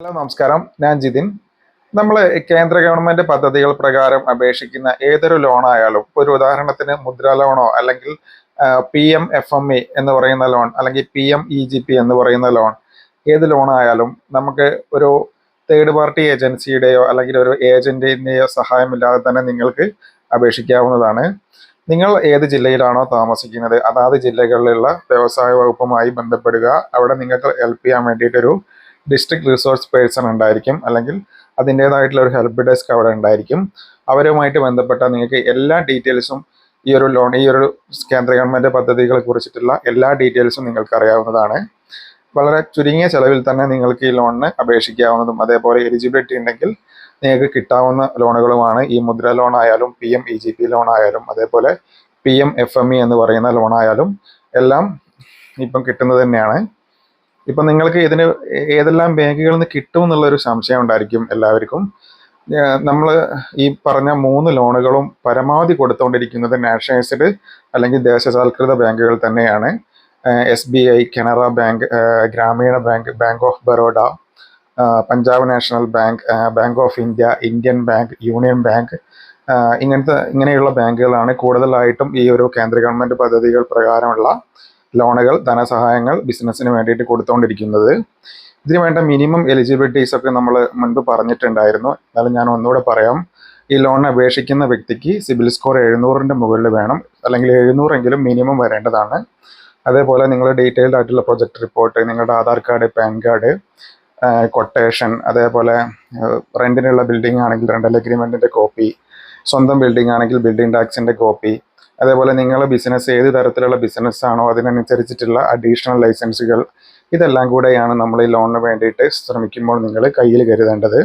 Hello നമസ്കാരം. ഞാൻ ജിതിൻ. നമ്മൾ കേന്ദ്ര ഗവൺമെന്റ് പദ്ധതികൾ പ്രകാരം അപേക്ഷിക്കുന്ന ഏതൊരു ലോണായാലും ഒരു ഉദാഹരണത്തിന് മുദ്ര ലോണോ അല്ലെങ്കിൽ P M F M E എന്ന് പറയുന്ന ലോൺ അല്ലെങ്കിൽ P M E G P എന്ന് പറയുന്ന ലോൺ ഏത് ലോണായാലും നമുക്ക് ഒരു തേർഡ് പാർട്ടി ഏജൻസിയുടെയോ അല്ലെങ്കിൽ ഒരു ഏജന്റിന്റെയോ സഹായമില്ലാതെ തന്നെ നിങ്ങൾക്ക് അപേക്ഷിക്കാവുന്നതാണ്. നിങ്ങൾ ഏത് ജില്ലയിലാണോ താമസിക്കുന്നത് അതാത് ജില്ലകളിലുള്ള വ്യവസായ വകുപ്പുമായി ബന്ധപ്പെടുക. അവിടെ നിങ്ങൾക്ക് ഹെൽപ്പ് ചെയ്യാൻ വേണ്ടിയിട്ടൊരു ഡിസ്ട്രിക്ട് റിസോഴ്സ് പേഴ്സൺ ഉണ്ടായിരിക്കും. അല്ലെങ്കിൽ അതിന്റേതായിട്ടുള്ള ഒരു ഹെൽപ്പ് ഡെസ്ക് അവിടെ ഉണ്ടായിരിക്കും. അവരുമായിട്ട് ബന്ധപ്പെട്ട നിങ്ങൾക്ക് എല്ലാ ഡീറ്റെയിൽസും ഈ ഒരു ലോൺ ഈ ഒരു കേന്ദ്ര ഗവൺമെന്റ് പദ്ധതികളെ കുറിച്ചിട്ടുള്ള എല്ലാ ഡീറ്റെയിൽസും നിങ്ങൾക്ക് അറിയാവുന്നതാണ്. വളരെ ചുരുങ്ങിയ ചെലവിൽ തന്നെ നിങ്ങൾക്ക് ഈ ലോണിന് അപേക്ഷിക്കാവുന്നതും അതേപോലെ എലിജിബിലിറ്റി ഉണ്ടെങ്കിൽ നിങ്ങൾക്ക് കിട്ടാവുന്ന ലോണുകളുമാണ് ഈ മുദ്ര ലോൺ ആയാലും P M E G P loan ആയാലും അതേപോലെ P M F M E എന്ന് പറയുന്ന ലോണായാലും എല്ലാം ഇപ്പം കിട്ടുന്നത് തന്നെയാണ്. ഇപ്പം നിങ്ങൾക്ക് ഇതിന് ഏതെല്ലാം ബാങ്കുകളിൽ നിന്ന് കിട്ടും എന്നുള്ളൊരു സംശയം ഉണ്ടായിരിക്കും എല്ലാവർക്കും. നമ്മൾ ഈ പറഞ്ഞ മൂന്ന് ലോണുകളും പരമാവധി കൊടുത്തുകൊണ്ടിരിക്കുന്നത് നാഷണലൈസ്ഡ് അല്ലെങ്കിൽ ദേശസാൽകൃത ബാങ്കുകൾ തന്നെയാണ്. S B I Canara bank Grameena bank bank of Baroda Punjab national bank bank of India Indian bank union bank ഇങ്ങനത്തെ ഇങ്ങനെയുള്ള ബാങ്കുകളാണ് കൂടുതലായിട്ടും ഈ ഒരു കേന്ദ്ര ഗവൺമെന്റ് പദ്ധതികൾ പ്രകാരമുള്ള ലോണുകൾ ധനസഹായങ്ങൾ ബിസിനസ്സിന് വേണ്ടിയിട്ട് കൊടുത്തുകൊണ്ടിരിക്കുന്നത് ഇതിന് വേണ്ട മിനിമം എലിജിബിലിറ്റീസ് ഒക്കെ നമ്മൾ മുൻപ് പറഞ്ഞിട്ടുണ്ടായിരുന്നു. എന്നാലും ഞാൻ ഒന്നുകൂടെ പറയാം. ഈ ലോൺ അപേക്ഷിക്കുന്ന വ്യക്തിക്ക് സിബിൽ സ്കോർ എഴുന്നൂറിന്റെ മുകളിൽ വേണം. അല്ലെങ്കിൽ എഴുന്നൂറെങ്കിലും മിനിമം വരേണ്ടതാണ്. അതേപോലെ നിങ്ങളുടെ ഡീറ്റെയിൽഡ് ആയിട്ടുള്ള പ്രൊജക്ട് റിപ്പോർട്ട് നിങ്ങളുടെ Aadhaar card PAN card quotation അതേപോലെ റെന്റിനുള്ള ബിൽഡിംഗ് ആണെങ്കിൽ റെന്റൽ അഗ്രിമെന്റിന്റെ കോപ്പി സ്വന്തം ബിൽഡിംഗ് ആണെങ്കിൽ ബിൽഡിംഗ് ടാക്സിന്റെ കോപ്പി അതേപോലെ നിങ്ങൾ ബിസിനസ് ഏത് തരത്തിലുള്ള ബിസിനസ് ആണോ അതിനനുസരിച്ചിട്ടുള്ള അഡീഷണൽ ലൈസൻസുകൾ ഇതെല്ലാം കൂടെയാണ് നമ്മൾ ഈ ലോണിന് വേണ്ടിയിട്ട് ശ്രമിക്കുമ്പോൾ നിങ്ങൾ കയ്യിൽ കരുതേണ്ടത്.